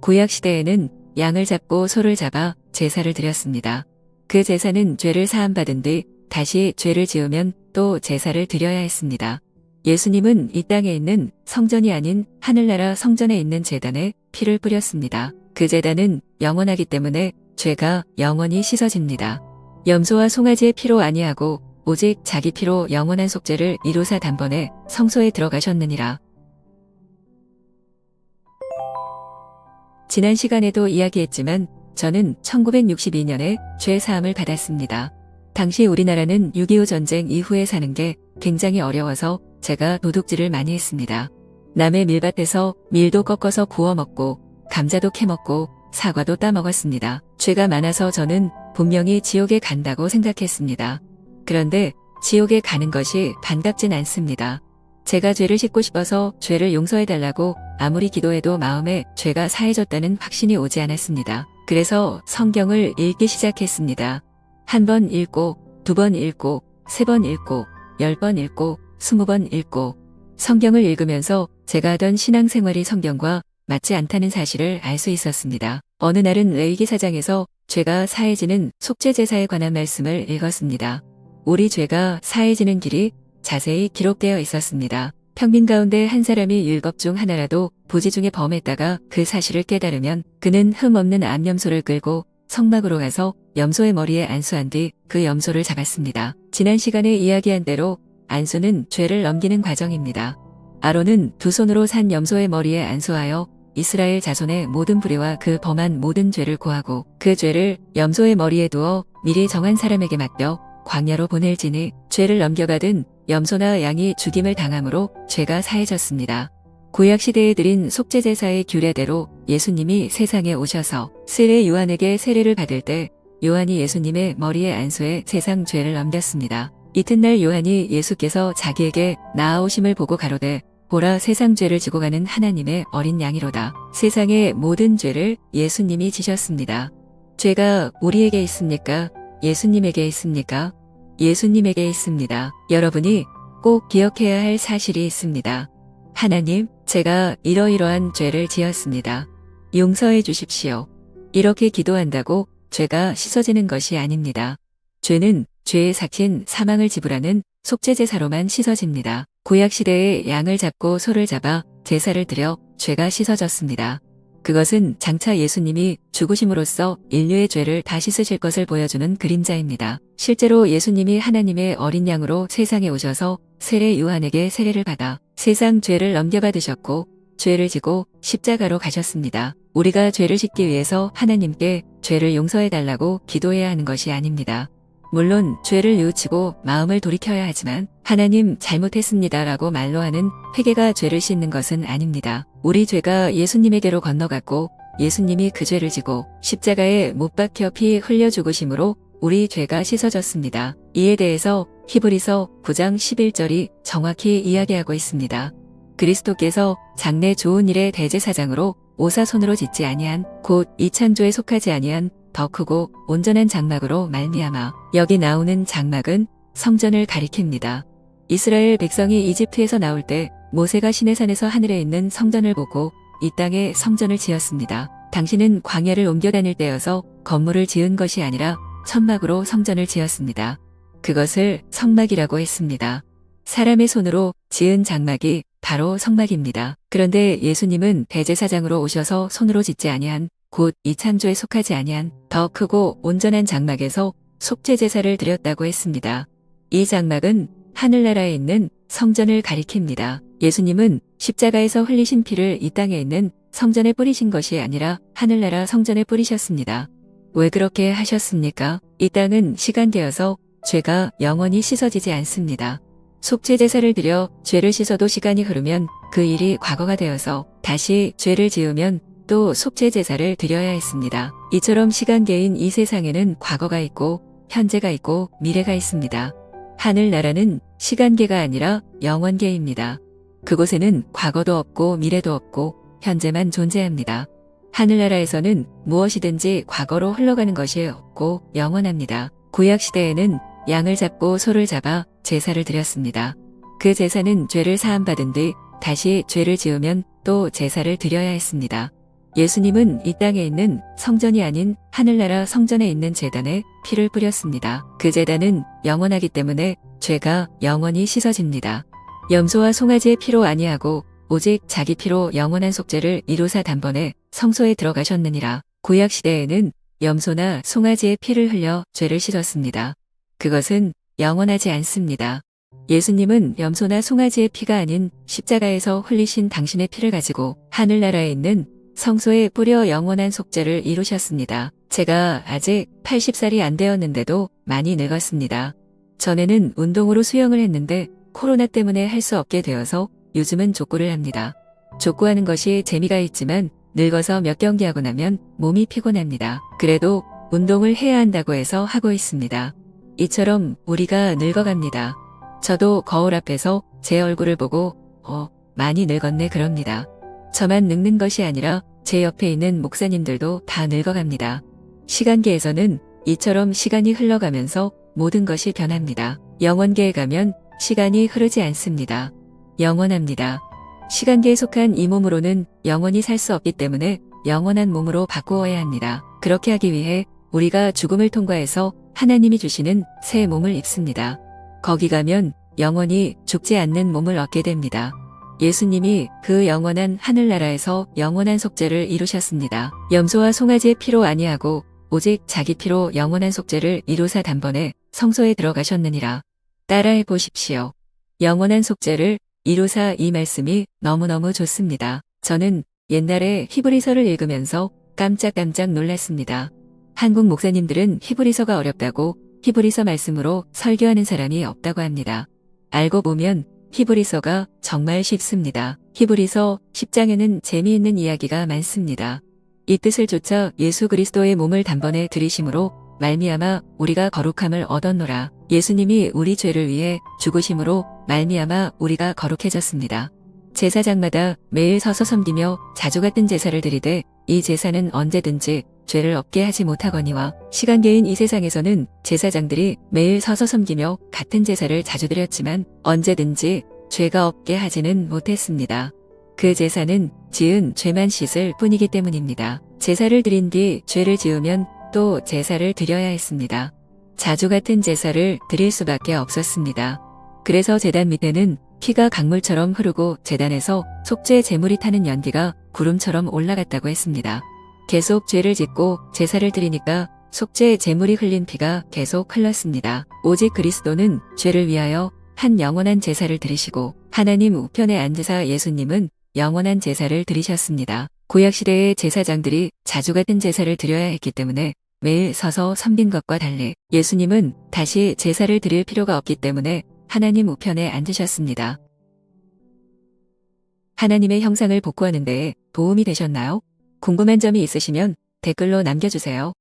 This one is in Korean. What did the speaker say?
구약 시대에는 양을 잡고 소를 잡아 제사를 드렸습니다. 그 제사는 죄를 사함받은 뒤 다시 죄를 지으면 또 제사를 드려야 했습니다. 예수님은 이 땅에 있는 성전이 아닌 하늘나라 성전에 있는 제단에 피를 뿌렸습니다. 그 제단은 영원하기 때문에 죄가 영원히 씻어집니다. 염소와 송아지의 피로 아니하고 오직 자기 피로 영원한 속죄를 이루사 단번에 성소에 들어가셨느니라. 지난 시간에도 이야기했지만 저는 1962년에 죄 사함을 받았습니다. 당시 우리나라는 6.25 전쟁 이후에 사는 게 굉장히 어려워서 제가 도둑질을 많이 했습니다. 남의 밀밭에서 밀도 꺾어서 구워 먹고 감자도 캐 먹고 사과도 따 먹었습니다. 죄가 많아서 저는 분명히 지옥에 간다고 생각했습니다. 그런데 지옥에 가는 것이 반갑진 않습니다. 제가 죄를 씻고 싶어서 죄를 용서해달라고 아무리 기도해도 마음에 죄가 사해졌다는 확신이 오지 않았습니다. 그래서 성경을 읽기 시작했습니다. 한 번 읽고, 두 번 읽고, 세 번 읽고, 열 번 읽고, 스무 번 읽고, 성경을 읽으면서 제가 하던 신앙생활이 성경과 맞지 않다는 사실을 알 수 있었습니다. 어느 날은 레이기 사장에서 죄가 사해지는 속죄제사에 관한 말씀을 읽었습니다. 우리 죄가 사해지는 길이 자세히 기록되어 있었습니다. 평민 가운데 한 사람이 일곱 중 하나라도 부지 중에 범했다가 그 사실을 깨달으면 그는 흠없는 암염소를 끌고 성막으로 가서 염소의 머리에 안수한 뒤 그 염소를 잡았습니다. 지난 시간에 이야기한 대로 안수는 죄를 넘기는 과정입니다. 아론은 두 손으로 산 염소의 머리에 안수하여 이스라엘 자손의 모든 불의와 그 범한 모든 죄를 고하고 그 죄를 염소의 머리에 두어 미리 정한 사람에게 맡겨 광야로 보낼지니 죄를 넘겨받은 염소나 양이 죽임을 당함으로 죄가 사해졌습니다. 구약 시대에 드린 속죄제사의 규례대로 예수님이 세상에 오셔서 세례 요한에게 세례를 받을 때 요한이 예수님의 머리에 안수해 세상 죄를 넘겼습니다. 이튿날 요한이 예수께서 자기에게 나아오심을 보고 가로되 보라 세상 죄를 지고 가는 하나님의 어린 양이로다. 세상의 모든 죄를 예수님이 지셨습니다. 죄가 우리에게 있습니까? 예수님에게 있습니까? 예수님에게 있습니다. 여러분이 꼭 기억해야 할 사실이 있습니다. 하나님, 제가 이러이러한 죄를 지었습니다. 용서해 주십시오. 이렇게 기도한다고 죄가 씻어지는 것이 아닙니다. 죄는 죄의 삭힌 사망을 지불하는 속죄제사로만 씻어집니다. 구약시대에 양을 잡고 소를 잡아 제사를 드려 죄가 씻어졌습니다. 그것은 장차 예수님이 죽으심으로써 인류의 죄를 다 씻으실 것을 보여주는 그림자입니다. 실제로 예수님이 하나님의 어린 양으로 세상에 오셔서 세례 요한에게 세례를 받아 세상 죄를 넘겨받으셨고 죄를 지고 십자가로 가셨습니다. 우리가 죄를 씻기 위해서 하나님께 죄를 용서해달라고 기도해야 하는 것이 아닙니다. 물론 죄를 뉘우치고 마음을 돌이켜야 하지만 하나님 잘못했습니다라고 말로 하는 회개가 죄를 씻는 것은 아닙니다. 우리 죄가 예수님에게로 건너갔고 예수님이 그 죄를 지고 십자가에 못 박혀 피 흘려 죽으심으로 우리 죄가 씻어졌습니다. 이에 대해서 히브리서 9장 11절이 정확히 이야기하고 있습니다. 그리스도께서 장래 좋은 일의 대제사장으로 오사손으로 짓지 아니한 곧 이창조에 속하지 아니한 더 크고 온전한 장막으로 말미암아 여기 나오는 장막은 성전을 가리킵니다. 이스라엘 백성이 이집트에서 나올 때 모세가 시내산에서 하늘에 있는 성전을 보고 이 땅에 성전을 지었습니다. 당신은 광야를 옮겨 다닐 때여서 건물을 지은 것이 아니라 천막으로 성전을 지었습니다. 그것을 성막이라고 했습니다. 사람의 손으로 지은 장막이 바로 성막입니다. 그런데 예수님은 대제사장으로 오셔서 손으로 짓지 아니한 곧 이창조에 속하지 아니한 더 크고 온전한 장막에서 속죄 제사를 드렸다고 했습니다. 이 장막은 하늘나라에 있는 성전을 가리킵니다. 예수님은 십자가에서 흘리신 피를 이 땅에 있는 성전에 뿌리신 것이 아니라 하늘나라 성전에 뿌리셨습니다. 왜 그렇게 하셨습니까? 이 땅은 시간되어서 죄가 영원히 씻어지지 않습니다. 속죄 제사를 드려 죄를 씻어도 시간이 흐르면 그 일이 과거가 되어서 다시 죄를 지으면 또 속죄 제사를 드려야 했습니다. 이처럼 시간계인 이 세상에는 과거가 있고 현재가 있고 미래가 있습니다. 하늘나라는 시간계가 아니라 영원계입니다. 그곳에는 과거도 없고 미래도 없고 현재만 존재합니다. 하늘나라에서는 무엇이든지 과거로 흘러가는 것이 없고 영원합니다. 구약시대에는 양을 잡고 소를 잡아 제사를 드렸습니다. 그 제사는 죄를 사함받은 뒤 다시 죄를 지으면 또 제사를 드려야 했습니다. 예수님은 이 땅에 있는 성전이 아닌 하늘나라 성전에 있는 재단에 피를 뿌렸습니다. 그 재단은 영원하기 때문에 죄가 영원히 씻어집니다. 염소와 송아지의 피로 아니하고 오직 자기 피로 영원한 속죄를 이루사 단번에 성소에 들어가셨느니라. 구약 시대에는 염소나 송아지의 피를 흘려 죄를 씻었습니다. 그것은 영원하지 않습니다. 예수님은 염소나 송아지의 피가 아닌 십자가에서 흘리신 당신의 피를 가지고 하늘나라에 있는 성소에 뿌려 영원한 속죄를 이루셨습니다. 제가 아직 80살이 안 되었는데도 많이 늙었습니다. 전에는 운동으로 수영을 했는데 코로나 때문에 할 수 없게 되어서 요즘은 족구를 합니다. 족구하는 것이 재미가 있지만 늙어서 몇 경기 하고 나면 몸이 피곤합니다. 그래도 운동을 해야 한다고 해서 하고 있습니다. 이처럼 우리가 늙어갑니다. 저도 거울 앞에서 제 얼굴을 보고 어, 많이 늙었네 그럽니다. 저만 늙는 것이 아니라 제 옆에 있는 목사님들도 다 늙어갑니다. 시간계에서는 이처럼 시간이 흘러가면서 모든 것이 변합니다. 영원계에 가면 시간이 흐르지 않습니다. 영원합니다. 시간계에 속한 이 몸으로는 영원히 살 수 없기 때문에 영원한 몸으로 바꾸어야 합니다. 그렇게 하기 위해 우리가 죽음을 통과해서 하나님이 주시는 새 몸을 입습니다. 거기 가면 영원히 죽지 않는 몸을 얻게 됩니다. 예수님이 그 영원한 하늘나라에서 영원한 속죄를 이루셨습니다. 염소와 송아지의 피로 아니하고 오직 자기 피로 영원한 속죄를 이루사 단번에 성소에 들어가셨느니라. 따라해 보십시오. 영원한 속죄를 이루사 이 말씀이 너무너무 좋습니다. 저는 옛날에 히브리서를 읽으면서 깜짝깜짝 놀랐습니다. 한국 목사님들은 히브리서가 어렵다고 히브리서 말씀으로 설교하는 사람이 없다고 합니다. 알고 보면 히브리서가 정말 쉽습니다. 히브리서 10장에는 재미있는 이야기가 많습니다. 이 뜻을 쫓아 예수 그리스도의 몸을 단번에 들이심으로 말미암아 우리가 거룩함을 얻었노라. 예수님이 우리 죄를 위해 죽으심으로 말미암아 우리가 거룩해졌습니다. 제사장마다 매일 서서 섬기며 자주 같은 제사를 드리되 이 제사는 언제든지 죄를 없게 하지 못하거니와 시간계인 이 세상에서는 제사장들이 매일 서서 섬기며 같은 제사를 자주 드렸지만 언제든지 죄가 없게 하지는 못했습니다. 그 제사는 지은 죄만 씻을 뿐이기 때문입니다. 제사를 드린 뒤 죄를 지으면 또 제사를 드려야 했습니다. 자주 같은 제사를 드릴 수밖에 없었습니다. 그래서 제단 밑에는 피가 강물처럼 흐르고 제단에서 속죄 제물이 타는 연기가 구름처럼 올라갔다고 했습니다. 계속 죄를 짓고 제사를 드리니까 속죄 제물이 흘린 피가 계속 흘렀습니다. 오직 그리스도는 죄를 위하여 한 영원한 제사를 드리시고 하나님 우편에 앉으사 예수님은 영원한 제사를 드리셨습니다. 구약시대의 제사장들이 자주 같은 제사를 드려야 했기 때문에 매일 서서 섬긴 것과 달리 예수님은 다시 제사를 드릴 필요가 없기 때문에 하나님 우편에 앉으셨습니다. 하나님의 형상을 복구하는 데에 도움이 되셨나요? 궁금한 점이 있으시면 댓글로 남겨주세요.